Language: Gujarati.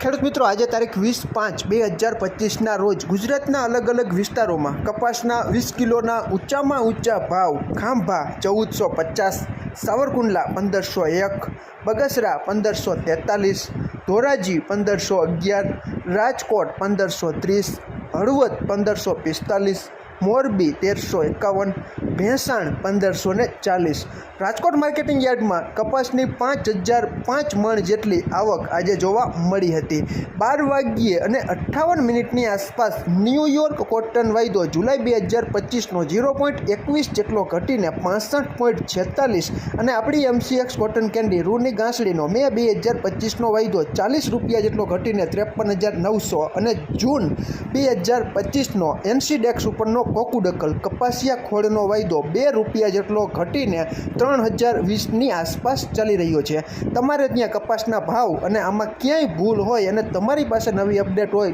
ખેડૂત મિત્રો, આજે તારીખ વીસ પાંચ બે હજાર પચીસના રોજ ગુજરાતના અલગ અલગ વિસ્તારોમાં કપાસના વીસ કિલોના ઊંચામાં ઊંચા ભાવ, ખાંભા ચૌદસો પચાસ, સાવરકુંડલા પંદરસો એક, બગસરા પંદરસો તેતાલીસ, ધોરાજી પંદરસો અગિયાર, રાજકોટ પંદરસો ત્રીસ, હળવદ પંદરસો પિસ્તાલીસ મોરબી તેરસો એકાવન, ભેંસાણ પંદરસો ને ચાલીસ. રાજકોટ માર્કેટિંગ યાર્ડમાં કપાસની પાંચ હજાર પાંચ મણ જેટલી આવક આજે જોવા મળી હતી. બાર વાગ્યે અને અઠ્ઠાવન મિનિટની આસપાસ ન્યૂયોર્ક કોટન વાયદો જુલાઈ બે હજાર પચીસનો ઝીરો પોઈન્ટ એકવીસ જેટલો ઘટીને પાસઠ પોઈન્ટ છેતાલીસ અને આપણી એમસીએક્સ કોટન કેન્ડી રૂની ગાંસડીનો મે બે હજાર પચીસનો વાયદો ચાલીસ રૂપિયા જેટલો ઘટીને ત્રેપન હજાર નવસો અને જૂન બે હજાર પચીસનો એનસીડેક્સ ઉપરનો કોકુડકલ કપાસિયા ખોળનો વાયદો બે રૂપિયા જેટલો ઘટીને ત્રણ હજાર વીસની આસપાસ ચાલી રહ્યો છે. તમારે ત્યાં કપાસના ભાવ અને આમાં ક્યાંય ભૂલ હોય અને તમારી પાસે નવી અપડેટ હોય